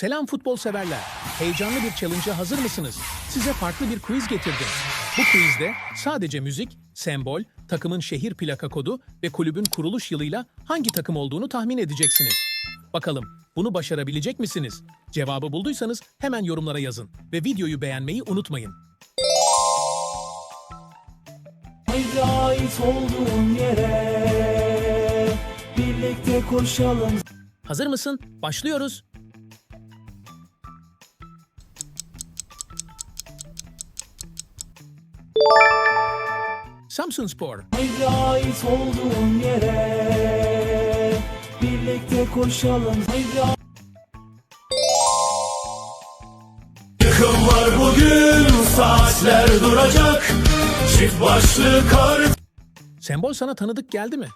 Selam futbol severler. Heyecanlı bir challenge'a hazır mısınız? Size farklı bir quiz getirdim. Bu quizde sadece müzik, sembol, takımın şehir plaka kodu ve kulübün kuruluş yılıyla hangi takım olduğunu tahmin edeceksiniz. Bakalım bunu başarabilecek misiniz? Cevabı bulduysanız hemen yorumlara yazın ve videoyu beğenmeyi unutmayın. Haydi ait olduğun yere Birlikte koşalım Hazır mısın? Başlıyoruz. Samsun Spor, Haydi ait olduğun yere Birlikte koşalım. Haydi Yıkım var bugün saatler duracak. Çift başlı kar sembol sana tanıdık geldi mi?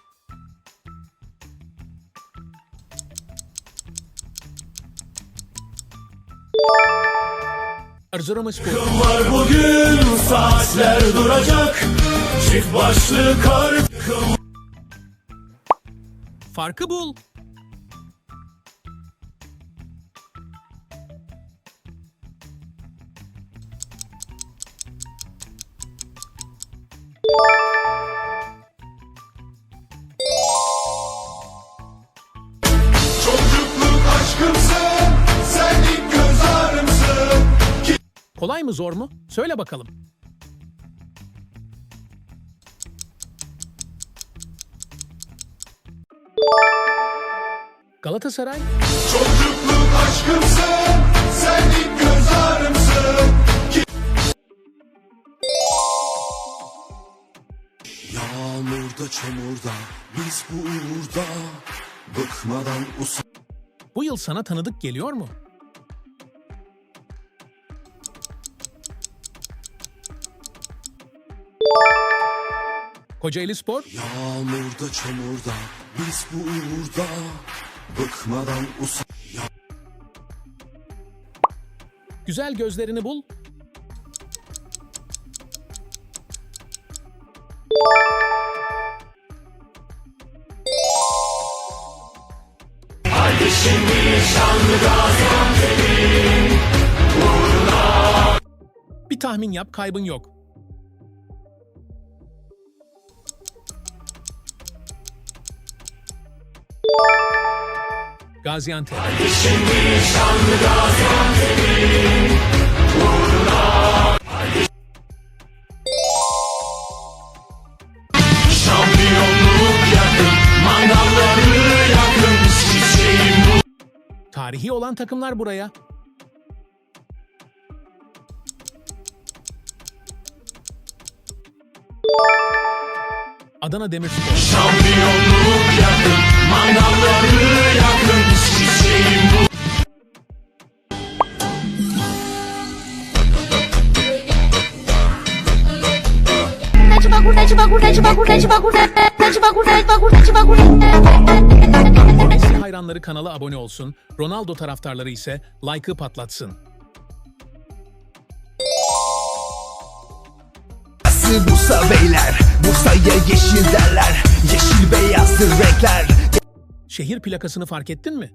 Erzurumspor, var bugün saatler duracak Çift başlı kar farkı bul. Çocukluk aşkımsın, sen ilk göz ağrımsın. Kolay mı zor mu? Söyle bakalım. Galatasaray, Çocukluk aşkımsın, sen ilk göz ağrımsın. Yağmurda çamurda, biz bu uğurda Bıkmadan us bu yıl sana tanıdık geliyor mu? Kocaeli Spor, Yağmurda çamurda, biz bu uğurda Bıkmadan us güzel gözlerini bul. Bir tahmin yap, kaybın yok. Gaziantep. Şampiyonluk yakın Mangalları yakın Çiçeğim bu Tarihi olan takımlar buraya. Adana Demirspor. Şampiyonluk yakın Mangalları hayranları kanala abone olsun, Ronaldo taraftarları ise like'ı patlatsın. Bursa beyler Bursa'ya yeşil derler Yeşil beyazdır renkler Şehir plakasını fark ettin mi?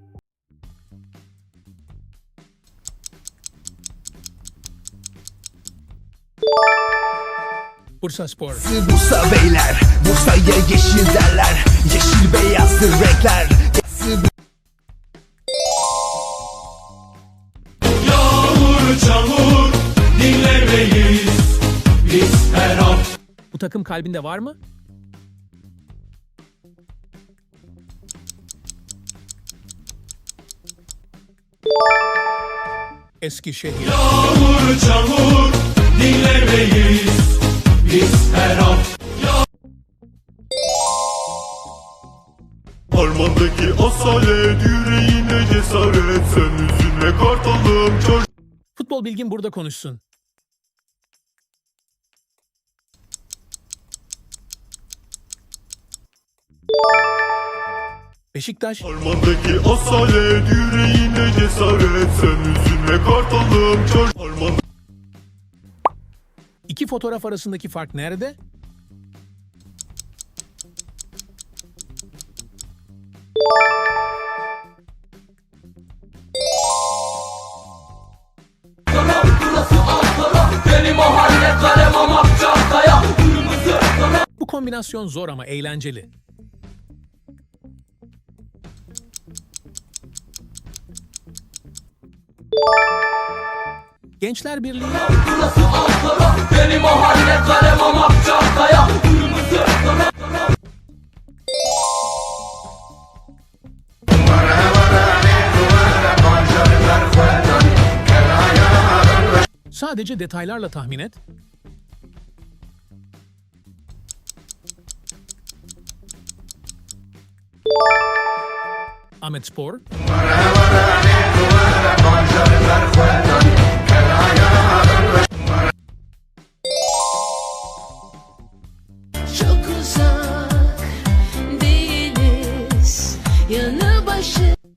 Bursa Spor. Bursa beyler Bursa'ya yeşil derler Yeşil beyazdır renkler Yağmur çamur dinlemeyiz Biz her hafta Bu takım kalbinde var mı? Eskişehir. Yağmur çamur dinlemeyiz Biz her hafta Harmandaki asalet, yüreğine cesaret Sen üzülme kartalım, çocuk Futbol bilgin burada konuşsun. Beşiktaş, Harmandaki asalet, yüreğine cesaret Sen üzülme kartalım, çocuk Harman İki fotoğraf arasındaki fark nerede? Bu kombinasyon zor ama eğlenceli. Gençler Birliği Sadece detaylarla tahmin et. Ahmet Spor,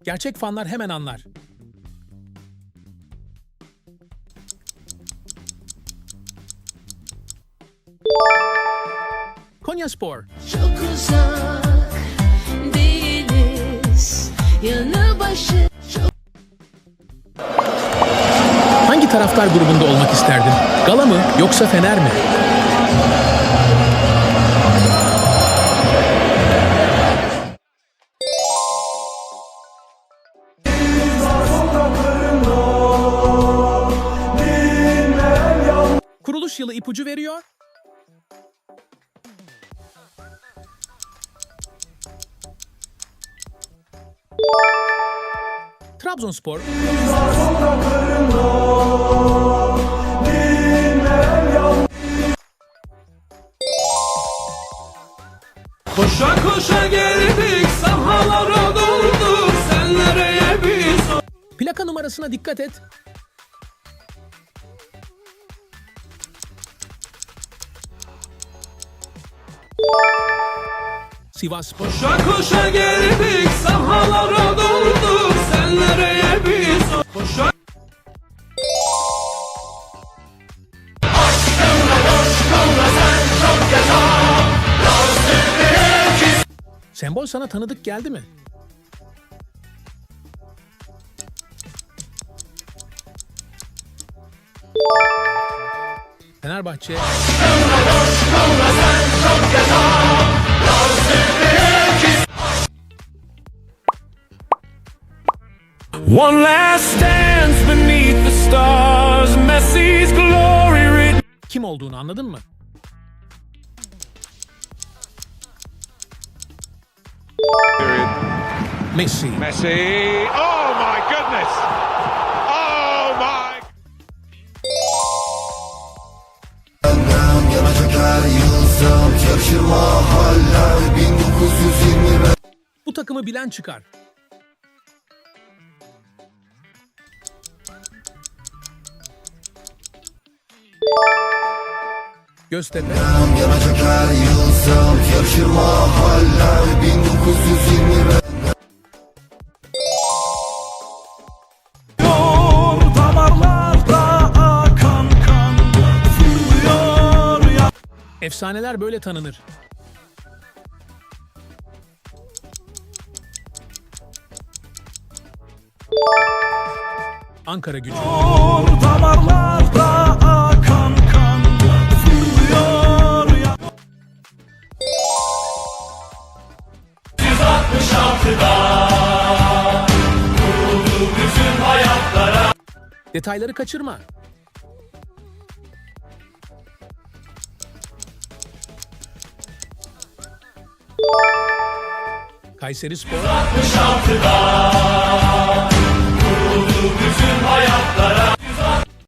gerçek fanlar hemen anlar. Konya Spor, çok uzak değiliz Yanı başı çok hangi taraftar grubunda olmak isterdin? Gala mı yoksa Fener mi? İpucu veriyor. Trabzonspor Koşa koşa geldik sahalara dolduk Sen nereye biz Plaka numarasına dikkat et. Sivas Koşa koşa geldik sahalara dolduk Sen nereye biz Koşa sembol sana tanıdık geldi mi? Fenerbahçe, One last stands beneath the stars Messi's glory kim olduğunu anladın mı? Messi, Messi. Oh my goodness. Her yılsam Yakışır mahaller 1925 bu takımı bilen çıkar. Göztepe, Yanacak her yılsam Yakışır mahaller 1925 efsaneler böyle tanınır. Ankara gücü, Damarlarda akan Kayseri Spor. 166'da kuruldu bütün hayatlara.